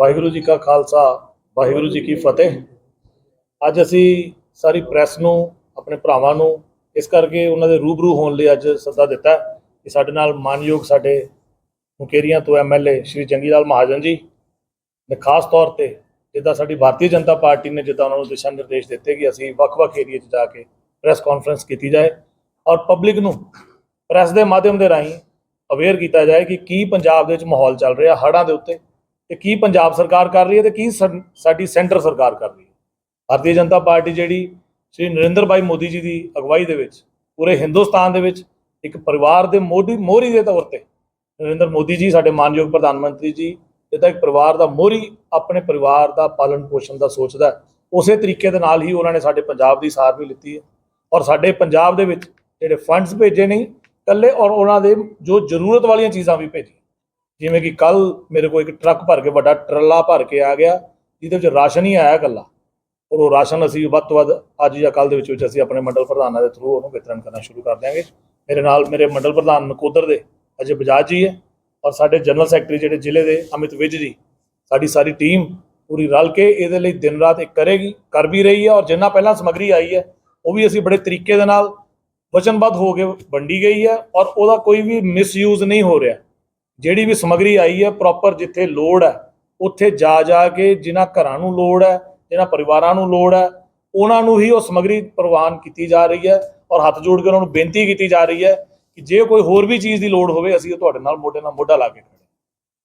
ਵਾਹਿਗੁਰੂ ਜੀ ਕਾ ਖਾਲਸਾ, ਵਾਹਿਗੁਰੂ ਜੀ ਕੀ ਫਤਿਹ। ਅੱਜ ਅਸੀਂ ਸਾਰੀ ਪ੍ਰੈਸ ਨੂੰ, ਆਪਣੇ ਭਰਾਵਾਂ ਨੂੰ, ਇਸ ਕਰਕੇ ਉਹਨਾਂ ਦੇ ਰੂਬਰੂ ਹੋਣ ਲਈ ਅੱਜ ਸੱਦਾ ਦਿੱਤਾ ਕਿ ਸਾਡੇ ਨਾਲ ਮਾਨਯੋਗ ਸਾਡੇ ਮੁਕੇਰੀਆਂ ਤੋਂ ਐਮਐਲਏ ਸ਼੍ਰੀ ਜੰਗੀ ਲਾਲ ਮਹਾਜਨ ਜੀ ਨੇ ਖਾਸ ਤੌਰ ਤੇ ਜਿੱਦਾਂ ਸਾਡੀ ਭਾਰਤੀ ਜਨਤਾ ਪਾਰਟੀ ਨੇ ਜਿੱਦਾਂ ਉਹਨਾਂ ਨੂੰ ਦਿਸ਼ਾ ਨਿਰਦੇਸ਼ ਦਿੱਤੇ ਕਿ ਅਸੀਂ ਵੱਖ-ਵੱਖ ਏਰੀਆ 'ਚ ਜਾ ਕੇ ਪ੍ਰੈਸ ਕਾਨਫਰੰਸ ਕੀਤੀ ਜਾਏ ਔਰ ਪਬਲਿਕ ਨੂੰ ਪ੍ਰੈਸ ਦੇ ਮਾਧਿਅਮ ਦੇ ਰਾਹੀਂ ਅਵੇਅਰ ਕੀਤਾ ਜਾਏ ਕਿ ਕੀ ਪੰਜਾਬ ਦੇ ਵਿੱਚ ਮਾਹੌਲ ਚੱਲ ਰਿਹਾ ਹੜ੍ਹਾਂ ਦੇ ਉੱਤੇ ਤੇ ਕੀ ਪੰਜਾਬ ਸਰਕਾਰ ਕਰ ਰਹੀ ਹੈ ਤੇ ਕੀ ਸੰ- ਸਾਡੀ ਸੈਂਟਰ ਸਰਕਾਰ ਕਰ ਰਹੀ ਹੈ। ਭਾਰਤੀ ਜਨਤਾ ਪਾਰਟੀ ਜਿਹੜੀ ਸ਼੍ਰੀ ਨਰਿੰਦਰ ਭਾਈ ਮੋਦੀ ਜੀ ਦੀ ਅਗਵਾਈ ਦੇ ਵਿੱਚ, ਪੂਰੇ ਹਿੰਦੁਸਤਾਨ ਦੇ ਵਿੱਚ ਇੱਕ ਪਰਿਵਾਰ ਦੇ ਮੋਢੀ, ਮੋਹਰੀ ਦੇ ਤੌਰ ਤੇ ਨਰਿੰਦਰ ਮੋਦੀ ਜੀ, ਸਾਡੇ ਮਾਨਯੋਗ ਪ੍ਰਧਾਨ ਮੰਤਰੀ ਜੀ, ਇਹ ਤਾਂ ਇੱਕ ਪਰਿਵਾਰ ਦਾ ਮੋਹਰੀ ਆਪਣੇ ਪਰਿਵਾਰ ਦਾ ਪਾਲਣ ਪੋਸ਼ਣ ਦਾ ਸੋਚਦਾ ਉਸੇ ਤਰੀਕੇ ਦੇ ਨਾਲ ਹੀ ਉਹਨਾਂ ਨੇ ਸਾਡੇ ਪੰਜਾਬ ਦੀ ਸਾਰ ਵੀ ਲਿੱਤੀ ਹੈ ਔਰ ਸਾਡੇ ਪੰਜਾਬ ਦੇ ਵਿੱਚ ਜਿਹੜੇ ਫੰਡਸ ਭੇਜੇ ਨਹੀਂ ਕੱਲੇ ਔਰ ਉਹਨਾਂ ਦੇ ਜੋ ਜ਼ਰੂਰਤ ਵਾਲੀਆਂ ਚੀਜ਼ਾਂ ਵੀ ਭੇਜੀਆਂ। ਜਿਵੇਂ ਕਿ ਕੱਲ ਮੇਰੇ ਕੋਲ ਇੱਕ ਟਰੱਕ ਭਰ ਕੇ ਵੱਡਾ ਟਰੱਲਾ ਭਰ ਕੇ ਆ ਗਿਆ, ਜਿਹਦੇ ਵਿੱਚ ਰਾਸ਼ਨ ਹੀ ਆਇਆ ਕੱਲਾ ਔਰ ਉਹ ਰਾਸ਼ਨ ਅਸੀਂ ਵੱਧ ਤੋਂ ਵੱਧ ਅੱਜ ਜਾਂ ਕੱਲ ਦੇ ਵਿੱਚ ਵਿੱਚ ਅਸੀਂ ਆਪਣੇ ਮੰਡਲ ਪ੍ਰਧਾਨਾਂ ਦੇ ਥਰੂ ਉਹਨੂੰ ਵਿਤਰਨ ਕਰਨਾ ਸ਼ੁਰੂ ਕਰ ਦਿਆਂਗੇ। ਮੇਰੇ ਨਾਲ ਮੇਰੇ ਮੰਡਲ ਪ੍ਰਧਾਨ ਨਕੋਦਰ ਦੇ ਅਜੇ ਬਜਾਜ ਜੀ ਹੈ ਔਰ ਸਾਡੇ ਜਨਰਲ ਸੈਕਟਰੀ ਜਿਹੜੇ ਜ਼ਿਲ੍ਹੇ ਦੇ ਅਮਿਤ ਵਿਜ ਜੀ, ਸਾਡੀ ਸਾਰੀ ਟੀਮ ਪੂਰੀ ਰਲ ਕੇ ਇਹਦੇ ਲਈ ਦਿਨ ਰਾਤ ਇੱਕ ਕਰੇਗੀ, ਕਰ ਵੀ ਰਹੀ ਹੈ ਔਰ ਜਿੰਨਾ ਪਹਿਲਾਂ ਸਮੱਗਰੀ ਆਈ ਹੈ, ਉਹ ਵੀ ਅਸੀਂ ਬੜੇ ਤਰੀਕੇ ਦੇ ਨਾਲ ਵਚਨਬੱਧ ਹੋ ਕੇ ਵੰਡੀ ਗਈ ਹੈ ਔਰ ਉਹਦਾ ਕੋਈ ਵੀ ਮਿਸਯੂਜ਼ ਨਹੀਂ ਹੋ ਰਿਹਾ। ਜਿਹੜੀ ਵੀ ਸਮੱਗਰੀ ਆਈ ਹੈ ਪ੍ਰੋਪਰ ਜਿੱਥੇ ਲੋੜ ਹੈ, ਉੱਥੇ ਜਾ ਜਾ ਕੇ ਜਿਨ੍ਹਾਂ ਘਰਾਂ ਨੂੰ ਲੋੜ ਹੈ, ਜਿਨ੍ਹਾਂ ਪਰਿਵਾਰਾਂ ਨੂੰ ਲੋੜ ਹੈ, ਉਹਨਾਂ ਨੂੰ ਹੀ ਉਹ ਸਮੱਗਰੀ ਪ੍ਰਵਾਨ ਕੀਤੀ ਜਾ ਰਹੀ ਹੈ ਔਰ ਹੱਥ ਜੋੜ ਕੇ ਉਹਨਾਂ ਨੂੰ ਬੇਨਤੀ ਕੀਤੀ ਜਾ ਰਹੀ ਹੈ ਕਿ ਜੇ ਕੋਈ ਹੋਰ ਵੀ ਚੀਜ਼ ਦੀ ਲੋੜ ਹੋਵੇ, ਅਸੀਂ ਉਹ ਤੁਹਾਡੇ ਨਾਲ ਮੋਢੇ ਨਾਲ ਮੋਢਾ ਲਾ ਕੇ ਖੜੇ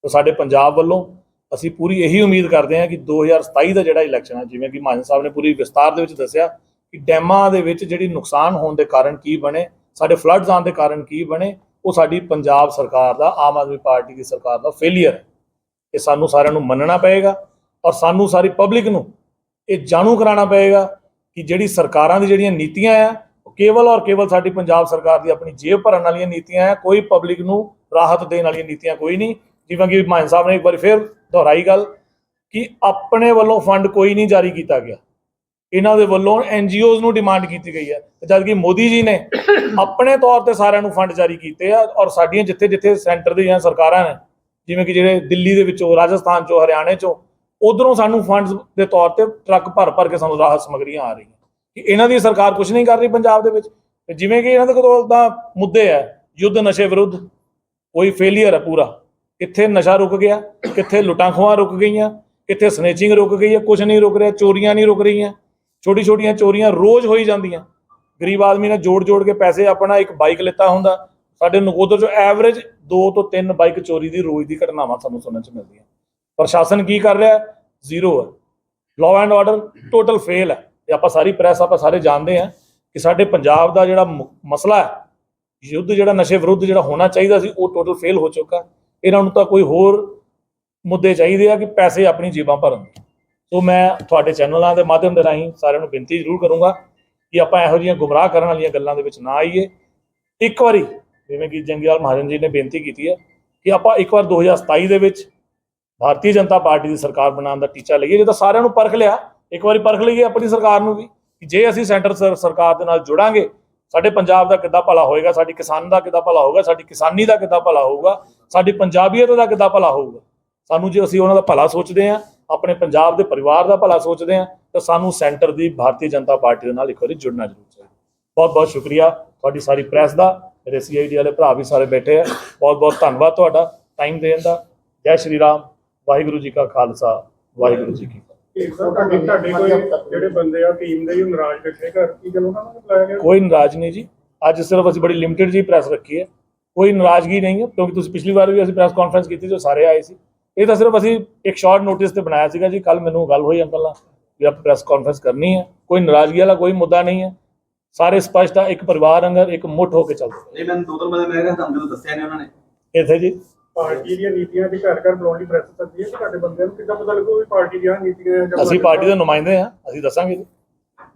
ਤਾਂ ਸਾਡੇ ਪੰਜਾਬ ਵੱਲੋਂ ਅਸੀਂ ਪੂਰੀ ਇਹੀ ਉਮੀਦ ਕਰਦੇ ਹਾਂ ਕਿ 2027 ਦਾ ਜਿਹੜਾ ਇਲੈਕਸ਼ਨ ਹੈ, ਜਿਵੇਂ ਕਿ ਮਾਨ ਸਾਹਿਬ ਨੇ ਪੂਰੀ ਵਿਸਤਾਰ ਦੇ ਵਿੱਚ ਦੱਸਿਆ ਕਿ ਡੈਮਾਂ ਦੇ ਵਿੱਚ ਜਿਹੜੀ ਨੁਕਸਾਨ ਹੋਣ ਦੇ ਕਾਰਨ ਕੀ ਬਣੇ, ਸਾਡੇ ਫਲੱਡਸ ਆਉਣ ਦੇ ਕਾਰਨ ਕੀ ਬਣੇ ਉਹ ਸਾਡੀ ਪੰਜਾਬ ਸਰਕਾਰ ਦਾ, ਆਮ ਆਦਮੀ ਪਾਰਟੀ ਦੀ ਸਰਕਾਰ ਦਾ ਫੇਲਿਅਰ ਹੈ। ਇਹ ਸਾਨੂੰ ਸਾਰਿਆਂ ਨੂੰ ਮੰਨਣਾ ਪਏਗਾ ਔਰ ਸਾਨੂੰ ਸਾਰੀ ਪਬਲਿਕ ਨੂੰ ਇਹ ਜਾਣੂ ਕਰਾਉਣਾ ਪਏਗਾ ਕਿ ਜਿਹੜੀ ਸਰਕਾਰਾਂ ਦੀ ਜਿਹੜੀਆਂ ਨੀਤੀਆਂ ਆ, ਉਹ ਕੇਵਲ ਔਰ ਕੇਵਲ ਸਾਡੀ ਪੰਜਾਬ ਸਰਕਾਰ ਦੀ ਆਪਣੀ ਜੇਬ ਭਰਨ ਵਾਲੀਆਂ ਨੀਤੀਆਂ ਆ, ਕੋਈ ਪਬਲਿਕ ਨੂੰ ਰਾਹਤ ਦੇਣ ਵਾਲੀਆਂ ਨੀਤੀਆਂ ਕੋਈ ਨਹੀਂ। ਜਿਵੇਂ ਕਿ ਮਾਨ ਸਾਹਿਬ ਨੇ ਇੱਕ ਵਾਰੀ ਫਿਰ ਦੁਹਰਾਈ ਗੱਲ ਕਿ ਆਪਣੇ ਵੱਲੋਂ ਫੰਡ ਕੋਈ ਨਹੀਂ ਜਾਰੀ ਕੀਤਾ ਗਿਆ। ਇਹਨਾਂ ਦੇ ਵੱਲੋਂ ਐਨਜੀਓਜ਼ ਨੂੰ ਡਿਮਾਂਡ ਕੀਤੀ ਗਈ ਹੈ। ਤੇ ਜਦ ਕਿ ਮੋਦੀ ਜੀ ਨੇ ਆਪਣੇ ਤੌਰ ਤੇ ਸਾਰਿਆਂ ਨੂੰ ਫੰਡ ਜਾਰੀ ਕੀਤੇ ਆ ਔਰ ਸਾਡੀਆਂ ਜਿੱਥੇ ਜਿੱਥੇ ਸੈਂਟਰ ਦੀਆਂ ਸਰਕਾਰਾਂ ਨੇ, ਜਿਵੇਂ ਕਿ ਜਿਹੜੇ ਦਿੱਲੀ ਦੇ ਵਿੱਚੋਂ, ਰਾਜਸਥਾਨ ਚੋਂ, ਹਰਿਆਣੇ ਚੋਂ, ਉਧਰੋਂ ਸਾਨੂੰ ਫੰਡਸ ਦੇ ਤੌਰ ਤੇ ਟਰੱਕ ਭਰ ਭਰ ਕੇ ਸਾਨੂੰ ਰਾਹਤ ਸਮਗਰੀਆਂ ਆ ਰਹੀਆਂ। ਕਿ ਇਹਨਾਂ ਦੀ ਸਰਕਾਰ ਕੁਝ ਨਹੀਂ ਕਰ ਰਹੀ ਪੰਜਾਬ ਦੇ ਵਿੱਚ। ਜਿਵੇਂ ਕਿ ਇਹਨਾਂ ਦੇ ਕੋਲ ਤਾਂ ਮੁੱਦੇ ਹੈ, ਯੁੱਧ ਨਸ਼ੇ ਵਿਰੁੱਧ, ਕੋਈ ਫੇਲਿਅਰ ਹੈ ਪੂਰਾ। ਕਿੱਥੇ ਨਸ਼ਾ ਰੁਕ ਗਿਆ, ਕਿੱਥੇ ਲੁੱਟਾਂ ਖੋਹਾਂ ਰੁਕ ਗਈਆਂ, ਕਿੱਥੇ ਸਨੇਚਿੰਗ ਰੁਕ ਗਈ ਹੈ ਕੁਝ ਨਹੀਂ ਰੁਕ ਰਿਹਾ, ਚੋਰੀਆਂ ਨਹੀਂ ਰੁਕ ਰਹੀਆਂ। ਛੋਟੀ ਛੋਟੀਆਂ ਚੋਰੀਆਂ ਰੋਜ਼ ਹੋਈ ਜਾਂਦੀਆਂ। ਗਰੀਬ ਆਦਮੀ ਨੇ ਜੋੜ ਜੋੜ ਕੇ ਪੈਸੇ ਆਪਣਾ ਇੱਕ ਬਾਈਕ ਲਿੱਤਾ ਹੁੰਦਾ। ਸਾਡੇ ਨਕੋਦਰ ਚੋਂ ਐਵਰੇਜ 2 ਤੋਂ 3 ਬਾਈਕ ਚੋਰੀ ਦੀ ਰੋਜ਼ ਦੀ ਘਟਨਾਵਾਂ ਸਾਨੂੰ ਸੁਣਨ ਚ ਮਿਲਦੀਆਂ। ਪ੍ਰਸ਼ਾਸਨ ਕੀ ਕਰ ਰਿਹਾ? ਜ਼ੀਰੋ ਹੈ। Law and order total fail ਹੈ। ਤੇ ਆਪਾਂ ਸਾਰੀ ਪ੍ਰੈਸ ਆਪਾਂ ਸਾਰੇ ਜਾਣਦੇ ਹਾਂ ਕਿ ਸਾਡੇ ਪੰਜਾਬ ਦਾ ਜਿਹੜਾ ਮਸਲਾ ਹੈ, ਯੁੱਧ ਜਿਹੜਾ ਨਸ਼ੇ ਵਿਰੁੱਧ ਜਿਹੜਾ ਹੋਣਾ ਚਾਹੀਦਾ ਸੀ, ਉਹ ਟੋਟਲ ਫੇਲ ਹੋ ਚੁੱਕਾ। ਇਹਨਾਂ ਨੂੰ ਤਾਂ ਕੋਈ ਹੋਰ ਮੁੱਦੇ ਚਾਹੀਦੇ ਆ ਕਿ ਪੈਸੇ ਆਪਣੀ ਜੇਬਾਂ ਭਰਨ। ਸੋ ਮੈਂ ਤੁਹਾਡੇ ਚੈਨਲਾਂ ਦੇ ਮਾਧਿਅਮ ਦੇ ਰਾਹੀਂ ਸਾਰਿਆਂ ਨੂੰ ਬੇਨਤੀ ਜ਼ਰੂਰ ਕਰੂੰਗਾ ਕਿ ਆਪਾਂ ਇਹੋ ਜਿਹੀਆਂ ਗੁੰਮਰਾਹ ਕਰਨ ਵਾਲੀਆਂ ਗੱਲਾਂ ਦੇ ਵਿੱਚ ਨਾ ਆਈਏ। ਇੱਕ ਵਾਰੀ ਜਿਵੇਂ ਕਿ ਜੰਗੀਲਾਲ ਮਹਾਜਨ ਜੀ ਨੇ ਬੇਨਤੀ ਕੀਤੀ ਹੈ ਕਿ ਆਪਾਂ ਇੱਕ ਵਾਰ 2027 ਦੇ ਵਿੱਚ ਭਾਰਤੀ ਜਨਤਾ ਪਾਰਟੀ ਦੀ ਸਰਕਾਰ ਬਣਾਉਣ ਦਾ ਟੀਚਾ ਲਈਏ। ਜੇ ਤਾਂ ਸਾਰਿਆਂ ਨੂੰ ਪਰਖ ਲਿਆ। ਇੱਕ ਵਾਰੀ ਪਰਖ ਲਈਏ ਆਪਣੀ ਸਰਕਾਰ ਨੂੰ ਵੀ ਕਿ ਜੇ ਅਸੀਂ ਸੈਂਟਰ ਸਰਕਾਰ ਦੇ ਨਾਲ ਜੁੜਾਂਗੇ, ਸਾਡੇ ਪੰਜਾਬ ਦਾ ਕਿੱਦਾਂ ਭਲਾ ਹੋਏਗਾ, ਸਾਡੀ ਕਿਸਾਨ ਦਾ ਕਿੱਦਾਂ ਭਲਾ ਹੋਊਗਾ, ਸਾਡੀ ਕਿਸਾਨੀ ਦਾ ਕਿੱਦਾਂ ਭਲਾ ਹੋਊਗਾ, ਸਾਡੀ ਪੰਜਾਬੀਅਤ ਦਾ ਕਿੱਦਾਂ ਭਲਾ ਹੋਊਗਾ। ਸਾਨੂੰ ਜੇ ਅਸੀਂ ਉਹਨਾਂ ਦਾ ਭਲਾ ਸੋਚਦੇ ਹਾਂ ਆਪਣੇ ਪੰਜਾਬ ਦੇ ਪਰਿਵਾਰ ਦਾ ਭਲਾ ਸੋਚਦੇ ਹਾਂ ਤਾਂ ਸਾਨੂੰ ਸੈਂਟਰ ਦੀ ਭਾਰਤੀ ਜਨਤਾ ਪਾਰਟੀ ਦੇ ਨਾਲ ਇੱਕ ਵਾਰੀ ਜੁੜਨਾ ਜ਼ਰੂਰ ਚਾਹੀਦਾ। ਬਹੁਤ ਬਹੁਤ ਸ਼ੁਕਰੀਆ ਤੁਹਾਡੀ ਸਾਰੀ ਪ੍ਰੈਸ ਦਾ ਮੇਰੇ ਸੀਆਈਡੀ ਵਾਲੇ ਭਰਾ ਵੀ ਸਾਰੇ ਬੈਠੇ ਆ। ਬਹੁਤ ਬਹੁਤ ਧੰਨਵਾਦ ਤੁਹਾਡਾ ਟਾਈਮ ਦੇਣ ਦਾ। ਜੈ ਸ਼੍ਰੀ ਰਾਮ ਵਾਹਿਗੁਰੂ ਜੀ ਕਾ ਖਾਲਸਾ ਵਾਹਿਗੁਰੂ ਜੀ ਕੀ ਫਤਿਹ। ਇੱਕ ਤਾਂ ਤੁਹਾਡੇ ਤੁਹਾਡੇ ਕੋਈ ਜਿਹੜੇ ਬੰਦੇ ਆ ਟੀਮ ਦੇ ਹੀ ਨਾਰਾਜ਼ ਬੈਠੇ ਘਰ ਕੀ ਗੱਲ ਉਹਨਾਂ ਨੂੰ ਬੁਲਾਇਆ ਗਿਆ? ਕੋਈ ਨਾਰਾਜ਼ ਨਹੀਂ ਜੀ। ਅੱਜ ਸਿਰਫ ਅਸੀਂ ਬੜੀ ਲਿਮਟਿਡ ਜੀ ਪ੍ਰੈਸ ਰੱਖੀ ਹੈ। ਕੋਈ ਨਾਰਾਜ਼ਗੀ ਨਹੀਂ ਹੈ ਕਿਉਂਕਿ ਤੁਸੀਂ ਪਿਛਲੀ ਵਾਰ ਵੀ ਅਸੀਂ ਪ੍ਰੈਸ ਕਾਨਫਰੰਸ ਕੀਤੀ ਜੋ ਸਾਰੇ ਆਏ ਸੀ। ਇਹ ਤਾਂ ਸਿਰਫ ਅਸੀਂ ਇੱਕ ਸ਼ਾਰਟ ਨੋਟਿਸ ਤੇ ਬਣਾਇਆ ਸੀਗਾ ਜੀ ਕੱਲ ਮੈਨੂੰ ਗੱਲ ਹੋਈ ਅੰਕਲ ਨਾਲ ਵੀ ਆਪਾਂ ਪ੍ਰੈਸ ਕਾਨਫਰੰਸ ਕਰਨੀ ਹੈ। ਕੋਈ ਨਾਰਾਜ਼ਗੀ ਵਾਲਾ ਕੋਈ ਮੁੱਦਾ ਨਹੀਂ ਹੈ। ਸਾਰੇ ਸਪਸ਼ਟ ਆ ਇੱਕ ਪਰਿਵਾਰ ਅੰਗਰ ਇੱਕ ਮੁੱਠ ਹੋ ਕੇ ਚੱਲਦੇ ਇਹ ਮੈਨੂੰ ਦੋ ਦਿਨ ਬਾਅਦ ਮੈਂ ਕਿਹਾ ਤੁਹਾਨੂੰ ਜਦੋਂ ਦੱਸਿਆ ਨੇ ਉਹਨਾਂ ਨੇ। ਇੱਥੇ ਜੀ। ਪਾਰਟੀ ਦੀਆਂ ਨੀਤੀਆਂ ਦੀ ਘਰ ਘਰ ਬੁਲਾਉਣ ਦੀ ਪ੍ਰੈਸ ਕਰਦੀ ਹੈ ਕਿ ਤੁਹਾਡੇ ਬੰਦਿਆਂ ਨੂੰ ਕਿੱਦਾਂ ਪਤਾ ਲੱਗੂ ਵੀ ਪਾਰਟੀ ਦੀਆਂ ਨੀਤੀਆਂ ਜਾਂ ਅਸੀਂ ਪਾਰਟੀ ਦੇ ਨੁਮਾਇੰਦੇ ਹਾਂ ਅਸੀਂ ਦੱਸਾਂਗੇ ਜੀ।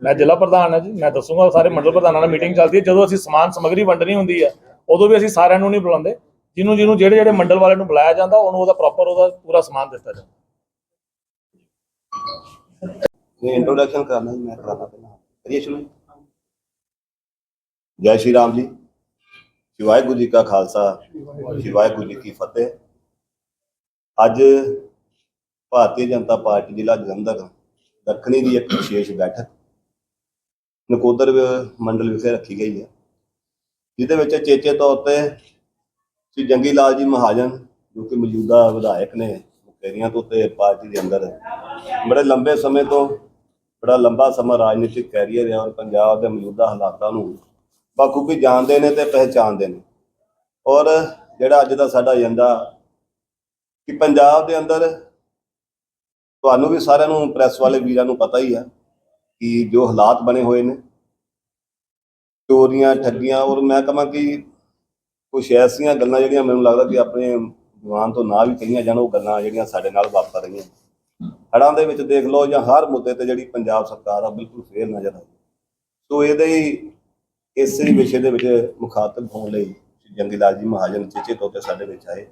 ਮੈਂ ਜ਼ਿਲ੍ਹਾ ਪ੍ਰਧਾਨ ਹਾਂ ਜੀ ਮੈਂ ਦੱਸੂਗਾ ਸਾਰੇ ਮੰਡਲ ਪ੍ਰਧਾਨਾਂ ਨਾਲ ਮੀਟਿੰਗ ਚੱਲਦੀ ਹੈ। ਜਦੋਂ ਅਸੀਂ ਸਮਾਨ ਸਮੱਗਰੀ ਵੰਡਣੀ ਹੁੰਦੀ ਹੈ ਉਦੋਂ ਵੀ ਅਸੀਂ ਸਾਰਿਆਂ ਨੂੰ ਨਹੀਂ ਬੁਲਾਉਂਦੇ। ਜਿਹਨੂੰ ਜਿਹਨੂੰ ਜਿਹੜੇ ਜਿਹੜੇ ਮੰਡਲ ਵਾਲੇ ਨੂੰ ਬੁਲਾਇਆ ਜਾਂਦਾ, ਉਹਨੂੰ ਉਹਦਾ ਪ੍ਰੋਪਰ ਉਹਦਾ ਪੂਰਾ ਸਮਾਨ ਦਿੱਤਾ ਜਾਂਦਾ। ਨਹੀਂ ਇੰਟਰੋਡਕਸ਼ਨ ਕਰਨਾ ਜੀ, ਮੈਂ ਕਰਾਣਾ ਪਹਿਲਾਂ। ਕਰੀਏ ਸ਼ੁਰੂ? ਜੈ ਸ਼੍ਰੀ ਰਾਮ ਜੀ। ਸ਼੍ਰੀ ਵਾਹਿਗੁਰੂ ਜੀ ਕਾ ਖਾਲਸਾ, ਸ਼੍ਰੀ ਵਾਹਿਗੁਰੂ ਜੀ ਕੀ ਫਤਿਹ। ਅੱਜ ਭਾਰਤੀ ਜਨਤਾ ਪਾਰਟੀ ਜ਼ਿਲ੍ਹਾ ਜਲੰਧਰ, ਦੱਖਣੀ ਦੀ ਇੱਕ ਵਿਸ਼ੇਸ਼ ਬੈਠਕ, ਨਕੋਦਰ ਮੰਡਲ ਵਿਖੇ ਰੱਖੀ ਗਈ ਹੈ। ਜਿਹਦੇ ਵਿੱਚ ਚੇਚੇ ਤੌਰ ਤੇ ਸ੍ਰੀ ਜੰਗੀ ਲਾਲ ਜੀ ਮਹਾਜਨ, ਜੋ ਕਿ ਮੌਜੂਦਾ ਵਿਧਾਇਕ ਨੇ ਮੁਕੇਰੀਆਂ ਤੋਂ ਤੇ ਪਾਰਟੀ ਦੇ ਅੰਦਰ, ਬੜੇ ਲੰਬੇ ਸਮੇਂ ਤੋਂ ਬੜਾ ਲੰਬਾ ਸਮਾਂ ਰਾਜਨੀਤਿਕ ਕੈਰੀਅਰ ਹੈ ਔਰ ਪੰਜਾਬ ਦੇ ਮੌਜੂਦਾ ਹਾਲਾਤਾਂ ਨੂੰ ਬਾਖੂਬੀ ਜਾਣਦੇ ਨੇ ਤੇ ਪਹਿਚਾਣਦੇ ਨੇ। ਔਰ ਜਿਹੜਾ ਅੱਜ ਦਾ ਸਾਡਾ ਏਜੰਡਾ ਕਿ ਪੰਜਾਬ ਦੇ ਅੰਦਰ ਤੁਹਾਨੂੰ ਵੀ ਸਾਰਿਆਂ ਨੂੰ, ਪ੍ਰੈਸ ਵਾਲੇ ਵੀਰਾਂ ਨੂੰ ਪਤਾ ਹੀ ਆ ਕਿ ਜੋ ਹਾਲਾਤ ਬਣੇ ਹੋਏ ਨੇ, ਚੋਰੀਆਂ, ਠੱਗੀਆਂ, ਔਰ ਮੈਂ ਕਹਾਂ ਕਿ ਕੁਛ ਐਸੀਆਂ ਗੱਲਾਂ ਜਿਹੜੀਆਂ ਮੈਨੂੰ ਲੱਗਦਾ ਕਿ ਆਪਣੇ ਜਵਾਨ ਤੋਂ ਨਾ ਵੀ ਕਹੀਆਂ ਜਾਣ, ਉਹ ਗੱਲਾਂ ਜਿਹੜੀਆਂ ਸਾਡੇ ਨਾਲ ਵਾਪਰ ਰਹੀਆਂ। ਹੜ੍ਹਾਂ ਦੇ ਵਿੱਚ ਦੇਖ ਲਓ ਜਾਂ ਹਰ ਮੁੱਦੇ ਤੇ ਜਿਹੜੀ ਪੰਜਾਬ ਸਰਕਾਰ ਆ, ਬਿਲਕੁਲ ਫੇਲ ਨਜ਼ਰ ਆਈ ਸੋ ਇਹਦੇ ਹੀ ਇਸੇ ਵਿਸ਼ੇ ਦੇ ਵਿੱਚ ਮੁਖਾਤਬ ਹੋਣ ਲਈ ਜੰਗੀ ਲਾਲ ਜੀ ਮਹਾਜਨ ਚੇਚੇ ਤੌਰ ਤੇ ਸਾਡੇ ਵਿੱਚ ਆਏ।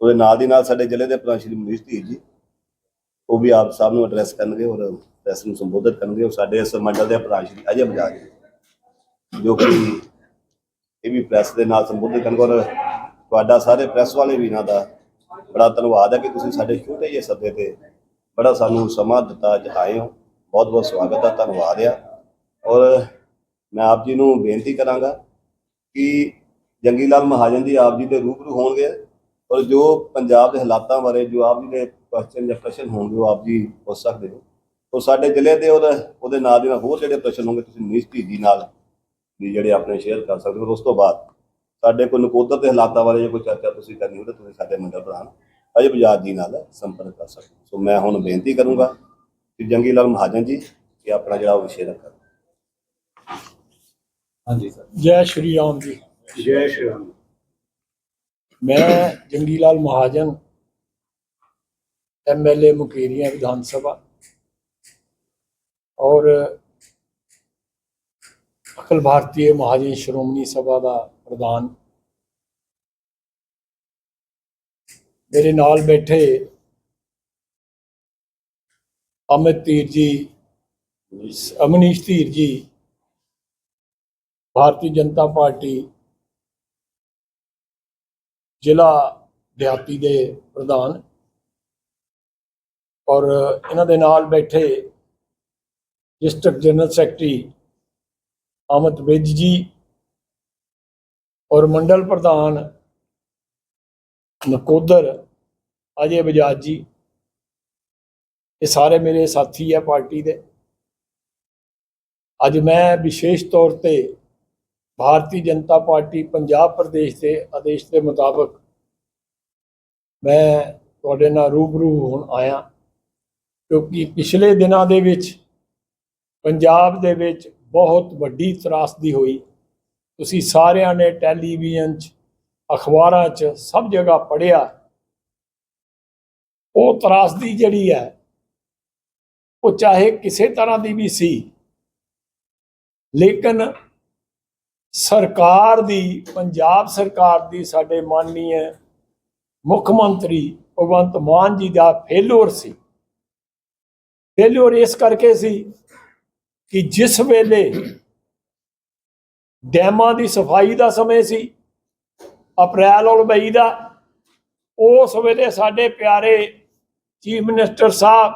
ਉਹਦੇ ਨਾਲ ਦੀ ਨਾਲ ਸਾਡੇ ਜ਼ਿਲ੍ਹੇ ਦੇ ਪ੍ਰਧਾਨ ਸ਼੍ਰੀ ਮਨੀਸ਼ ਧੀਰ ਜੀ, ਉਹ ਵੀ ਆਪ ਸਭ ਨੂੰ ਐਡਰੈਸ ਕਰਨਗੇ ਔਰ ਪ੍ਰੈਸ ਨੂੰ ਸੰਬੋਧਿਤ ਕਰਨਗੇ। ਔਰ ਸਾਡੇ ਇਸ ਮੰਡਲ ਦੇ ਪ੍ਰਧਾਨ ਸ਼੍ਰੀ ਅਜੇ ਬਜਾਜ ਜੀ ਜੋ ਕਿ ਇਹ ਵੀ ਪ੍ਰੈਸ ਦੇ ਨਾਲ ਸੰਬੋਧਿਤ ਹਨ ਔਰ ਤੁਹਾਡਾ ਸਾਰੇ ਪ੍ਰੈਸ ਵਾਲੇ ਵੀਰਾਂ ਦਾ ਬੜਾ ਧੰਨਵਾਦ ਹੈ ਕਿ ਤੁਸੀਂ ਸਾਡੇ ਛੋਟੇ ਜਿਹੇ ਸੱਦੇ ਤੇ ਬੜਾ ਸਾਨੂੰ ਸਮਾਂ ਦਿੱਤਾ ਜਹਾਏ ਹੋ। ਬਹੁਤ ਬਹੁਤ ਸਵਾਗਤ ਹੈ, ਧੰਨਵਾਦ ਆ। ਔਰ ਮੈਂ ਆਪ ਜੀ ਨੂੰ ਬੇਨਤੀ ਕਰਾਂਗਾ ਕਿ ਜੰਗੀ ਲਾਲ ਮਹਾਜਨ ਜੀ ਆਪ ਜੀ ਦੇ ਰੂਬਰੂ ਹੋਣਗੇ ਔਰ ਜੋ ਪੰਜਾਬ ਦੇ ਹਾਲਾਤਾਂ ਬਾਰੇ, ਜੋ ਆਪ ਜੀ ਦੇ ਕੁਐਸਚਨ ਜਾਂ ਪ੍ਰਸ਼ਨ ਹੋਣਗੇ, ਉਹ ਆਪ ਜੀ ਪੁੱਛ ਸਕਦੇ ਹੋ। ਤੋਂ ਸਾਡੇ ਜ਼ਿਲ੍ਹੇ ਦੇ ਉਹਦੇ ਉਹਦੇ ਨਾਲ ਦੇ ਨਾਲ ਹੋਰ ਜਿਹੜੇ ਪ੍ਰਸ਼ਨ ਹੋਣਗੇ, ਤੁਸੀਂ ਨਿਸ਼ਚਿਤ ਜੀ ਨਾਲ ਵੀ ਜਿਹੜੇ ਆਪਣੇ ਸ਼ੇਅਰ ਕਰ ਸਕਦੇ ਹੋ ਉਸ ਤੋਂ ਬਾਅਦ ਸਾਡੇ ਕੋਲ ਨਕੋਦਰ ਦੇ ਹਾਲਾਤਾਂ ਬਾਰੇ ਜੇ ਕੋਈ ਚਰਚਾ ਤੁਸੀਂ ਕਰਨੀ ਹੋਵੇ ਤਾਂ ਤੁਸੀਂ ਸਾਡੇ ਮੰਡਲ ਪ੍ਰਧਾਨ ਅਜੇ ਬਜਾਜ ਜੀ ਨਾਲ ਸੰਪਰਕ ਕਰ ਸਕਦੇ ਹੋ। ਸੋ ਮੈਂ ਹੁਣ ਬੇਨਤੀ ਕਰੂੰਗਾ ਕਿ ਜੰਗੀ ਲਾਲ ਮਹਾਜਨ ਜੀ ਕਿ ਆਪਣਾ ਜਿਹੜਾ ਉਹ ਵਿਸ਼ੇ ਰੱਖਣ ਹਾਂਜੀ ਸਰ। ਜੈ ਸ਼੍ਰੀ ਰਾਮ ਜੀ। ਜੈ ਸ਼੍ਰੀ ਰਾਮ। ਮੈਂ ਜੰਗੀ ਲਾਲ ਮਹਾਜਨ ਐਮਐਲਏ ਮੁਕੇਰੀਆਂ ਵਿਧਾਨ ਸਭਾ ਔਰ ਅਖਿਲ ਭਾਰਤੀ ਮਹਾਜਨ ਸ਼੍ਰੋਮਣੀ ਸਭਾ ਦਾ ਪ੍ਰਧਾਨ। ਮੇਰੇ ਨਾਲ ਬੈਠੇ ਅਮਿਤ ਧੀਰ ਜੀ, ਅਮਨੀਸ਼ ਧੀਰ ਜੀ, ਭਾਰਤੀ ਜਨਤਾ ਪਾਰਟੀ ਜ਼ਿਲ੍ਹਾ ਦਿਹਾਤੀ ਦੇ ਪ੍ਰਧਾਨ ਔਰ ਇਹਨਾਂ ਦੇ ਨਾਲ ਬੈਠੇ district general secretary Amit Vij ji ਔਰ ਮੰਡਲ ਪ੍ਰਧਾਨ ਨਕੋਦਰ ਅਜੇ ਬਜਾਜ ਜੀ। ਇਹ ਸਾਰੇ ਮੇਰੇ ਸਾਥੀ ਹੈ ਪਾਰਟੀ ਦੇ। ਅੱਜ ਮੈਂ ਵਿਸ਼ੇਸ਼ ਤੌਰ ਤੇ ਭਾਰਤੀ ਜਨਤਾ ਪਾਰਟੀ ਪੰਜਾਬ ਪ੍ਰਦੇਸ਼ ਦੇ ਆਦੇਸ਼ ਦੇ ਮੁਤਾਬਕ ਮੈਂ ਤੁਹਾਡੇ ਨਾਲ ਰੂਬਰੂ ਹੋਣ ਆਇਆ ਕਿਉਂਕਿ ਪਿਛਲੇ ਦਿਨਾਂ ਦੇ ਵਿੱਚ, ਪੰਜਾਬ ਦੇ ਵਿੱਚ ਬਹੁਤ ਵੱਡੀ ਤਰਾਸਦੀ ਹੋਈ। ਤੁਸੀਂ ਸਾਰਿਆਂ ਨੇ ਟੈਲੀਵਿਜ਼ਨ 'ਚ, ਅਖਬਾਰਾਂ 'ਚ ਸਭ ਜਗ੍ਹਾ ਪੜ੍ਹਿਆ। ਉਹ ਤਰਾਸਦੀ ਜਿਹੜੀ ਹੈ, ਉਹ ਚਾਹੇ ਕਿਸੇ ਤਰ੍ਹਾਂ ਦੀ ਵੀ ਸੀ, ਲੇਕਿਨ ਸਰਕਾਰ ਦੀ, ਪੰਜਾਬ ਸਰਕਾਰ ਦੀ ਸਾਡੇ ਮਾਨਨੀय ਮੁੱਖ ਮੰਤਰੀ ਭਗਵੰਤ ਮਾਨ ਜੀ ਦਾ ਫੇਲਿਓਰ ਸੀ। ਫੇਲਿਓਰ ਇਸ ਕਰਕੇ ਸੀ ਕਿ ਜਿਸ ਵੇਲੇ ਡੈਮਾਂ ਦੀ ਸਫ਼ਾਈ ਦਾ ਸਮੇਂ ਸੀ, ਅਪ੍ਰੈਲ ਔਰ ਮਈ ਦਾ, ਉਸ ਵੇਲੇ ਸਾਡੇ ਪਿਆਰੇ ਚੀਫ ਮਿਨਿਸਟਰ ਸਾਹਿਬ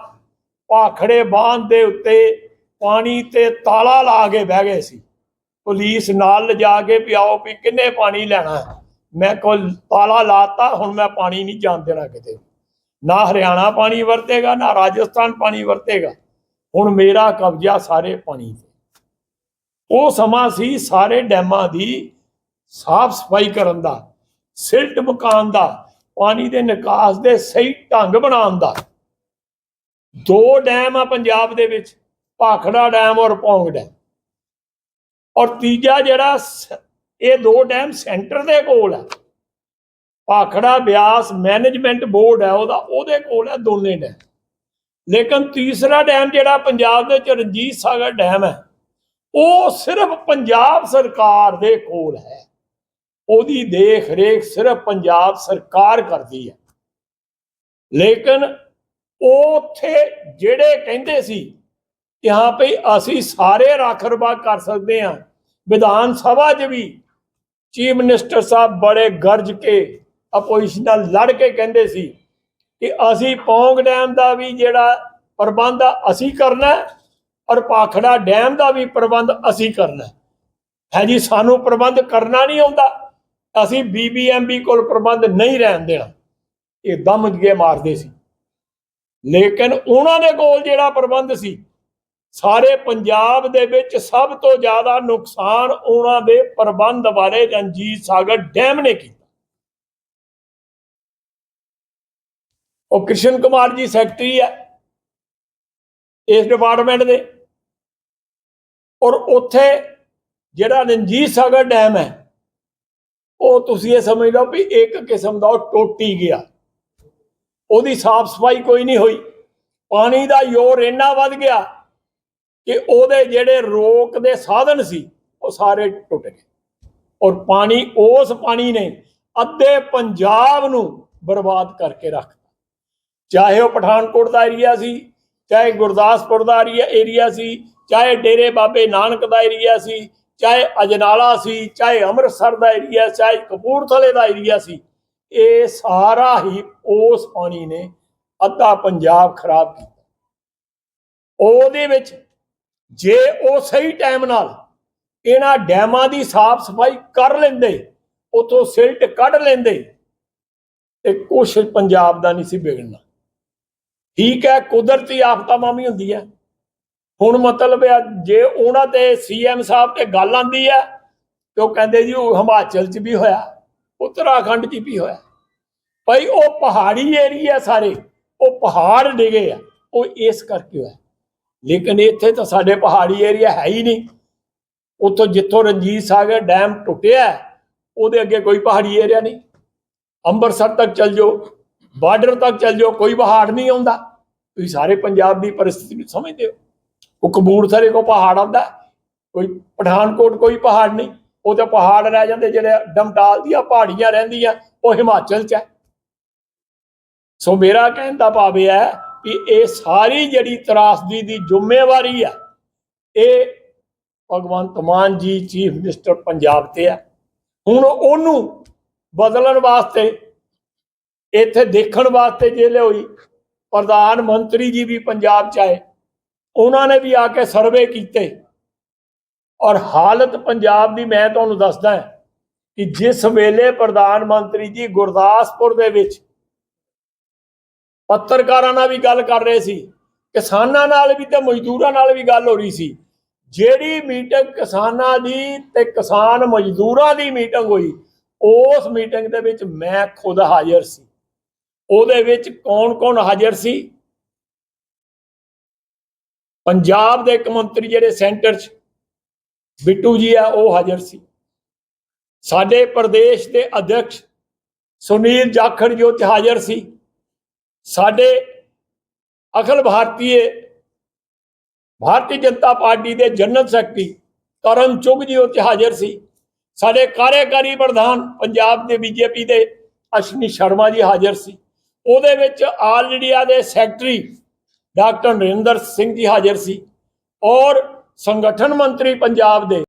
ਭਾਖੜੇ ਬਾਂਧ ਦੇ ਉੱਤੇ ਪਾਣੀ ਤੇ ਤਾਲਾ ਲਾ ਕੇ ਬਹਿ ਗਏ ਸੀ। ਪੁਲਿਸ ਨਾਲ ਲਿਜਾ ਕੇ ਪਿਆਓ ਵੀ ਕਿੰਨੇ ਪਾਣੀ ਲੈਣਾ ਹੈ। ਮੈਂ ਕੋਲ ਤਾਲਾ ਲਾਤਾ, ਹੁਣ ਮੈਂ ਪਾਣੀ ਨਹੀਂ ਜਾਣ ਦੇਣਾ ਕਿਤੇ। ਨਾ ਹਰਿਆਣਾ ਪਾਣੀ ਵਰਤੇਗਾ, ਨਾ ਰਾਜਸਥਾਨ ਪਾਣੀ ਵਰਤੇਗਾ। ਹੁਣ ਮੇਰਾ ਕਬਜ਼ਾ ਸਾਰੇ ਪਾਣੀ ਤੇ। ਉਹ ਸਮਾਂ ਸੀ ਸਾਰੇ ਡੈਮਾਂ ਦੀ ਸਾਫ਼ ਸਫ਼ਾਈ ਕਰਨ ਦਾ, ਸਿਲਟ ਮਕਾਨ ਦਾ, ਪਾਣੀ ਦੇ ਨਿਕਾਸ ਦੇ ਸਹੀ ਢੰਗ ਬਣਾਉਣ ਦਾ। ਦੋ ਡੈਮ ਆ ਪੰਜਾਬ ਦੇ ਵਿੱਚ, ਭਾਖੜਾ ਡੈਮ ਔਰ ਪੌਂਗ ਡੈਮ। ਔਰ ਤੀਜਾ ਜਿਹੜਾ ਇਹ ਦੋ ਡੈਮ ਸੈਂਟਰ ਦੇ ਕੋਲ ਹੈ ਭਾਖੜਾ ਬਿਆਸ ਮੈਨੇਜਮੈਂਟ ਬੋਰਡ ਹੈ ਉਹਦਾ, ਉਹਦੇ ਕੋਲ ਹੈ ਦੋਨੇ ਡੈਮ। ਲੇਕਿਨ ਤੀਸਰਾ ਡੈਮ ਜਿਹੜਾ ਪੰਜਾਬ ਦੇ ਵਿੱਚ ਰਣਜੀਤ ਸਾਗਰ ਡੈਮ ਹੈ, ਉਹ ਸਿਰਫ ਪੰਜਾਬ ਸਰਕਾਰ ਦੇ ਕੋਲ ਹੈ। ਉਹਦੀ ਦੇਖ ਰੇਖ ਸਿਰਫ ਪੰਜਾਬ ਸਰਕਾਰ ਕਰਦੀ ਹੈ। ਲੇਕਿਨ ਉਹ ਉੱਥੇ ਜਿਹੜੇ ਕਹਿੰਦੇ ਸੀ ਕਿ ਹਾਂ ਭਈ ਅਸੀਂ ਸਾਰੇ ਰੱਖ ਰਖਾ ਕਰ ਸਕਦੇ ਹਾਂ, ਵਿਧਾਨ ਸਭਾ 'ਚ ਵੀ ਚੀਫ ਮਿਨਿਸਟਰ ਸਾਹਿਬ ਬੜੇ ਗਰਜ ਕੇ ਆਪੋਜੀਸ਼ਨ ਨਾਲ ਲੜ ਕੇ ਕਹਿੰਦੇ ਸੀ ਕਿ ਅਸੀਂ ਪੌਂਗ ਡੈਮ ਦਾ ਵੀ ਜਿਹੜਾ ਪ੍ਰਬੰਧ ਅਸੀਂ ਕਰਨਾ ਔਰ ਪਾਖੜਾ ਡੈਮ ਦਾ ਵੀ ਪ੍ਰਬੰਧ ਅਸੀਂ ਕਰਨਾ ਹੈ। ਹੈ ਜੀ, ਸਾਨੂੰ ਪ੍ਰਬੰਧ ਕਰਨਾ ਨਹੀਂ ਆਉਂਦਾ। ਅਸੀਂ ਬੀਬੀਐਮਬੀ ਕੋਲ ਪ੍ਰਬੰਧ ਨਹੀਂ ਰਹਿਣ ਦੇਣਾ। ਇਹ ਦਮ ਜੇ ਮਾਰਦੇ ਸੀ। ਲੇਕਿਨ ਉਹਨਾਂ ਦੇ ਕੋਲ ਜਿਹੜਾ ਪ੍ਰਬੰਧ ਸੀ, ਸਾਰੇ ਪੰਜਾਬ ਦੇ ਵਿੱਚ ਸਭ ਤੋਂ ਜ਼ਿਆਦਾ ਨੁਕਸਾਨ ਉਹਨਾਂ ਦੇ ਪ੍ਰਬੰਧ ਬਾਰੇ ਰਣਜੀਤ ਸਾਗਰ ਡੈਮ ਨੇ ਕੀਤਾ। ਉਹ ਕ੍ਰਿਸ਼ਨ ਕੁਮਾਰ ਜੀ ਸੈਕਟਰੀ ਹੈ ਇਸ ਡਿਪਾਰਟਮੈਂਟ ਦੇ। ਔਰ ਉੱਥੇ ਜਿਹੜਾ ਰਣਜੀਤ ਸਾਗਰ ਡੈਮ ਹੈ, ਉਹ ਤੁਸੀਂ ਇਹ ਸਮਝ ਲਓ ਵੀ ਇੱਕ ਕਿਸਮ ਦਾ ਉਹ ਟੋਟੀ ਗਿਆ। ਉਹਦੀ ਸਾਫ਼ ਸਫ਼ਾਈ ਕੋਈ ਨਹੀਂ ਹੋਈ। ਪਾਣੀ ਦਾ ਯੋਰ ਇੰਨਾ ਵੱਧ ਗਿਆ ਕਿ ਉਹਦੇ ਜਿਹੜੇ ਰੋਕ ਦੇ ਸਾਧਨ ਸੀ, ਉਹ ਸਾਰੇ ਟੁੱਟ ਗਏ। ਔਰ ਪਾਣੀ, ਉਸ ਪਾਣੀ ਨੇ ਅੱਧੇ ਪੰਜਾਬ ਨੂੰ ਬਰਬਾਦ ਕਰਕੇ ਰੱਖ ਚਾਹੇ ਉਹ ਪਠਾਨਕੋਟ ਦਾ ਏਰੀਆ ਸੀ, ਚਾਹੇ ਗੁਰਦਾਸਪੁਰ ਦਾ ਏਰੀਆ ਸੀ, ਚਾਹੇ ਡੇਰੇ ਬਾਬੇ ਨਾਨਕ ਦਾ ਏਰੀਆ ਸੀ, ਚਾਹੇ ਅਜਨਾਲਾ ਸੀ, ਚਾਹੇ ਅੰਮ੍ਰਿਤਸਰ ਦਾ ਏਰੀਆ ਚਾਹੇ ਕਪੂਰਥਲੇ ਦਾ ਏਰੀਆ ਸੀ, ਇਹ ਸਾਰਾ ਹੀ ਉਸ ਪਾਣੀ ਨੇ ਅੱਧਾ ਪੰਜਾਬ ਖਰਾਬ ਕੀਤਾ। ਉਹਦੇ ਵਿੱਚ ਜੇ ਉਹ ਸਹੀ ਟਾਈਮ ਨਾਲ ਇਹਨਾਂ ਡੈਮਾਂ ਦੀ ਸਾਫ਼ ਸਫ਼ਾਈ ਕਰ ਲੈਂਦੇ, ਉਥੋਂ ਸਿਲਟ ਕੱਢ ਲੈਂਦੇ, ਤੇ ਕੁਛ ਪੰਜਾਬ ਦਾ ਨਹੀਂ ਸੀ ਵਿਗੜਨਾ। ਠੀਕ ਹੈ, ਕੁਦਰਤੀ ਆਫਤਾਂ ਵੀ ਹੁੰਦੀ ਹੈ। ਹੁਣ ਮਤਲਬ ਹੈ, ਜੇ ਉਹਨਾਂ ਤੇ ਸੀਐਮ ਸਾਹਿਬ ਤੇ ਗੱਲ ਆਂਦੀ ਹੈ, ਤੇ ਉਹ ਕਹਿੰਦੇ ਜੀ, ਉਹ ਹਿਮਾਚਲ 'ਚ ਵੀ ਹੋਇਆ, ਉੱਤਰਾਖੰਡ 'ਚ ਵੀ ਹੋਇਆ। ਭਾਈ ਉਹ ਪਹਾੜੀ ਏਰੀਆ ਸਾਰੇ, ਉਹ ਪਹਾੜ ਡਿਗੇ ਆ, ਉਹ ਇਸ ਕਰਕੇ ਹੋਇਆ। ਲੇਕਿਨ ਇੱਥੇ ਤਾਂ ਸਾਡੇ ਪਹਾੜੀ ਏਰੀਆ ਹੈ ਹੀ ਨਹੀਂ। ਉੱਥੋਂ ਜਿੱਥੋਂ ਰਣਜੀਤ ਸਾਗਰ ਡੈਮ ਟੁੱਟਿਆ, ਉਹਦੇ ਅੱਗੇ ਕੋਈ ਪਹਾੜੀ ਏਰੀਆ ਨਹੀਂ। ਅੰਮ੍ਰਿਤਸਰ ਤੱਕ ਚੱਲ ਜਾਓ ਬਾਰਡਰ ਤੱਕ ਚੱਲ ਜਾਓ, ਕੋਈ ਪਹਾੜ ਨਹੀਂ ਆਉਂਦਾ। ਤੁਸੀਂ ਸਾਰੇ ਪੰਜਾਬ ਦੀ ਪਰਿਸਥਿਤੀ ਨੂੰ ਸਮਝਦੇ ਹੋ। ਉਹ ਕਬੂਰਥਲੇ ਕੋ ਪਹਾੜ ਆਉਂਦਾ ਕੋਈ ਪਠਾਨਕੋਟ ਕੋਈ ਪਹਾੜ ਨਹੀਂ। ਉਹ ਤੇ ਪਹਾੜ ਰਹਿ ਜਾਂਦੇ, ਜਿਹੜੇ ਡਮਟਾਲ ਦੀਆਂ ਪਹਾੜੀਆਂ ਰਹਿੰਦੀਆਂ, ਉਹ ਹਿਮਾਚਲ 'ਚ ਹੈ। ਸੋ ਮੇਰਾ ਕਹਿਣ ਦਾ ਭਾਵ ਇਹ ਹੈ ਕਿ ਇਹ ਸਾਰੀ ਜਿਹੜੀ ਤਰਾਸਦੀ ਦੀ ਜ਼ਿੰਮੇਵਾਰੀ ਹੈ, ਇਹ ਭਗਵੰਤ ਮਾਨ ਜੀ, ਚੀਫ ਮਿਨਿਸਟਰ ਪੰਜਾਬ ਤੇ ਹੈ। ਹੁਣ ਉਹਨੂੰ ਬਦਲਣ ਵਾਸਤੇ ਇੱਥੇ ਦੇਖਣ ਵਾਸਤੇ ਜੇ ਹੋਈ ਪ੍ਰਧਾਨ ਮੰਤਰੀ ਜੀ ਵੀ ਪੰਜਾਬ ਚ ਆਏ, ਉਹਨਾਂ ਨੇ ਵੀ ਆ ਕੇ ਸਰਵੇ ਕੀਤੇ। ਔਰ ਹਾਲਤ ਪੰਜਾਬ ਦੀ ਮੈਂ ਤੁਹਾਨੂੰ ਦੱਸਦਾ ਕਿ ਜਿਸ ਵੇਲੇ ਪ੍ਰਧਾਨ ਮੰਤਰੀ ਜੀ ਗੁਰਦਾਸਪੁਰ ਦੇ ਵਿੱਚ ਪੱਤਰਕਾਰਾਂ ਨਾਲ ਵੀ ਗੱਲ ਕਰ ਰਹੇ ਸੀ, ਕਿਸਾਨਾਂ ਨਾਲ ਵੀ ਤੇ ਮਜ਼ਦੂਰਾਂ ਨਾਲ ਵੀ ਗੱਲ ਹੋ ਰਹੀ ਸੀ, ਜਿਹੜੀ ਮੀਟਿੰਗ ਕਿਸਾਨਾਂ ਦੀ ਤੇ ਕਿਸਾਨ ਮਜ਼ਦੂਰਾਂ ਦੀ ਮੀਟਿੰਗ ਹੋਈ, ਉਸ ਮੀਟਿੰਗ ਦੇ ਵਿੱਚ ਮੈਂ ਖੁਦ ਹਾਜ਼ਰ ਸੀ। ਉਹਦੇ ਵਿੱਚ ਕੌਣ-ਕੌਣ ਹਾਜ਼ਰ ਸੀ? ਪੰਜਾਬ ਦੇ ਇੱਕ ਮੰਤਰੀ ਜਿਹੜੇ ਸੈਂਟਰ 'ਚ ਬਿੱਟੂ ਜੀ ਆ, ਉਹ ਹਾਜ਼ਰ ਸੀ। ਸਾਡੇ ਪ੍ਰਦੇਸ਼ ਦੇ ਅਧਿਕਸ਼ ਸੁਨੀਲ ਜਾਖੜ ਜੀ ਉੱਥੇ ਹਾਜ਼ਰ ਸੀ। ਸਾਡੇ ਅਖਲ ਭਾਰਤੀਏ ਭਾਰਤੀ ਜਨਤਾ ਪਾਰਟੀ ਦੇ ਜਨਰਲ ਸੈਕਟਰੀ ਕਰਨ ਚੁਗ ਜੀ ਉੱਥੇ ਹਾਜ਼ਰ ਸੀ। ਸਾਡੇ ਕਾਰਜਕਾਰੀ ਪ੍ਰਧਾਨ ਪੰਜਾਬ ਦੇ ਬੀਜੇਪੀ ਦੇ ਅਸ਼ਨੀ ਸ਼ਰਮਾ ਜੀ ਹਾਜ਼ਰ ਸੀ। ਉਹਦੇ ਵਿੱਚ ਆਲ ਇੰਡੀਆ ਦੇ ਸੈਕਟਰੀ ਡਾਕਟਰ ਨਰਿੰਦਰ ਸਿੰਘ ਜੀ ਹਾਜ਼ਰ ਸੀ ਔਰ ਸੰਗਠਨ ਮੰਤਰੀ ਪੰਜਾਬ ਦੇ